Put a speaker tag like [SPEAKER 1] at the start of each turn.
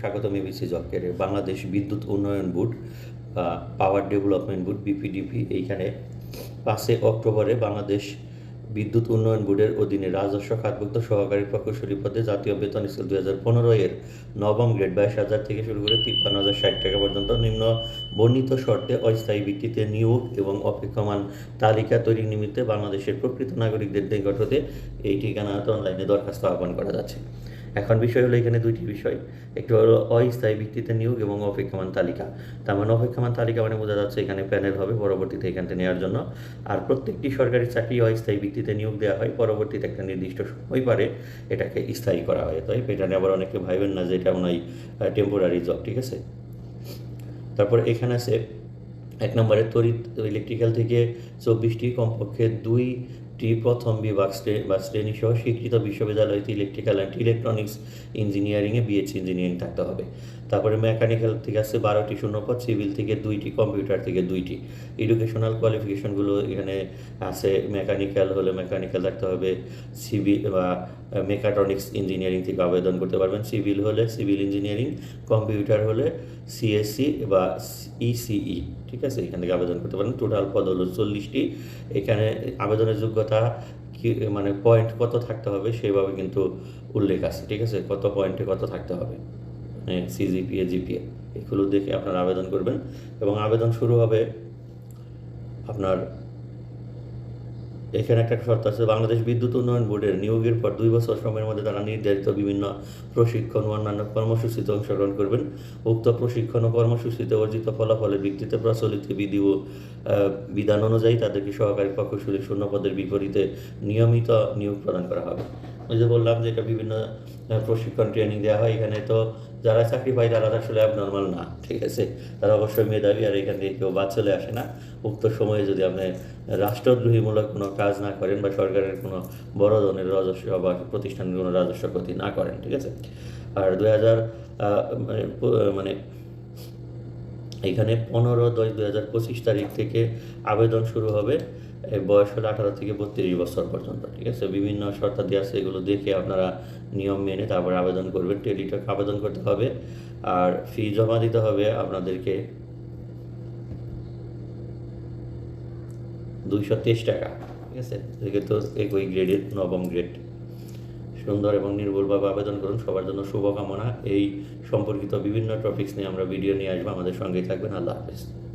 [SPEAKER 1] স্বাগতম ABC job কেয়ারে বাংলাদেশ বিদ্যুৎ উন্নয়ন board power development board BPDB এইখানে পাঁচে অক্টোবরে বাংলাদেশ বিদ্যুৎ উন্নয়ন বোর্ডের অধীনে রাজস্ব খাতভুক্ত সহকারী প্রকৌশলী পদে জাতীয় বেতন স্কেল দুই হাজার পনেরো এর নবম গ্রেড বাইশ হাজার থেকে শুরু করে তিপ্পান্ন হাজার ষাট টাকা পর্যন্ত নিম্ন বর্ণিত শর্তে অস্থায়ী ভিত্তিতে নিয়োগ এবং অপেক্ষমান তালিকা তৈরির নিমিত্তে বাংলাদেশের প্রকৃত নাগরিকদের নিকট হতে এই ঠিকানা অনলাইনে দরখাস্ত আহ্বান করা যাচ্ছে এখন বিষয় হলো এখানে দুইটি বিষয় একটি হলো অস্থায়ী ভিত্তিতে নিয়োগ এবং অপেক্ষমান তালিকা তার মানে অপেক্ষমান তালিকা মানে বোঝা যাচ্ছে এখানে প্যানেল হবে পরবর্তীতে থেকে নেওয়ার জন্য আর প্রত্যেকটি সরকারি চাকরি অস্থায়ী ভিত্তিতে নিয়োগ দেওয়া হয় পরবর্তীতে একটা নির্দিষ্ট সময় পারে এটাকে স্থায়ী করা হয় তাই এটা নিয়ে আবার অনেকে ভাবেন না যে এটা মনে হয় টেম্পোরারি জব ঠিক আছে তারপর এখানে আছে এক নম্বরে তড়িৎ ইলেকট্রিক্যাল থেকে চব্বিশটি কমপক্ষে দুই টি প্রথম বিভাগ বা শ্রেণী সহ স্বীকৃত বিশ্ববিদ্যালয়তে ইলেকট্রিক্যাল অ্যান্ড ইলেকট্রনিক্স ইঞ্জিনিয়ারিংয়ে বিএসসি ইঞ্জিনিয়ারিং থাকতে হবে তারপরে মেকানিক্যাল থেকে আছে বারোটি শূন্যপদ সিভিল থেকে দুইটি কম্পিউটার থেকে দুইটি এডুকেশনাল কোয়ালিফিকেশনগুলো এখানে আছে মেকানিক্যাল হলে মেকানিক্যাল থাকতে হবে সিভিল বা মেকাট্রনিক্স ইঞ্জিনিয়ারিং থেকে আবেদন করতে পারবেন সিভিল হলে সিভিল ইঞ্জিনিয়ারিং কম্পিউটার হলে সিএসসি e বা ইসিই e e, ঠিক আছে এখান থেকে আবেদন করতে পারেন টোটাল পদ হলো চল্লিশটি এখানে আবেদনের যোগ্যতা কতটা মানে পয়েন্ট কত থাকতে হবে সেইভাবে কিন্তু উল্লেখ আছে ঠিক আছে কত পয়েন্টে কত থাকতে হবে হ্যাঁ সিজিপিএ জিপিএ এগুলো দেখে আপনার আবেদন করবেন এবং আবেদন শুরু হবে আপনার এখানে একটা শর্ত আছে বাংলাদেশ বিদ্যুৎ উন্নয়ন বোর্ডের নিয়োগের পর দুই বছর সময়ের মধ্যে তারা নির্ধারিত বিভিন্ন প্রশিক্ষণ ও অন্যান্য কর্মসূচিতে অংশগ্রহণ করবেন উক্ত প্রশিক্ষণ ও কর্মসূচিতে অর্জিত ফলাফলের ভিত্তিতে প্রচলিত বিধি ও বিধান অনুযায়ী তাদেরকে সহকারী পক্ষশূলী শূন্য পদের বিপরীতে নিয়মিত নিয়োগ প্রদান করা হবে ওই যে বললাম যে এটা বিভিন্ন প্রশিক্ষণ ট্রেনিং দেওয়া হয় এখানে তো যারা চাকরি পায় তারা আসলে নর্মাল না ঠিক আছে তারা অবশ্যই মেধাবী আর এখান থেকে কেউ বাদ চলে আসে না উক্ত সময়ে যদি আপনি রাষ্ট্রদ্রোহীমূলক কোনো কাজ না করেন বা সরকারের কোনো বড় ধরনের রাজস্ব বা প্রতিষ্ঠানের কোনো রাজস্ব ক্ষতি না করেন ঠিক আছে আর দুই মানে মানে এখানে পনেরো দশ দুই হাজার পঁচিশ তারিখ থেকে আবেদন শুরু হবে বয়স হলো আঠারো থেকে বত্রিশ বছর পর্যন্ত ঠিক আছে বিভিন্ন শর্তাদি আছে এগুলো দেখে আপনারা নিয়ম মেনে তারপর আবেদন করবেন টেলিটক আবেদন করতে হবে আর ফি জমা দিতে হবে আপনাদেরকে দুইশো তেইশ টাকা ঠিক আছে যেহেতু একই গ্রেডের নবম গ্রেড সুন্দর এবং নির্ভুলভাবে আবেদন করুন সবার জন্য শুভকামনা এই সম্পর্কিত বিভিন্ন টপিক্স নিয়ে আমরা ভিডিও নিয়ে আসবো আমাদের সঙ্গেই থাকবেন আল্লাহ হাফিজ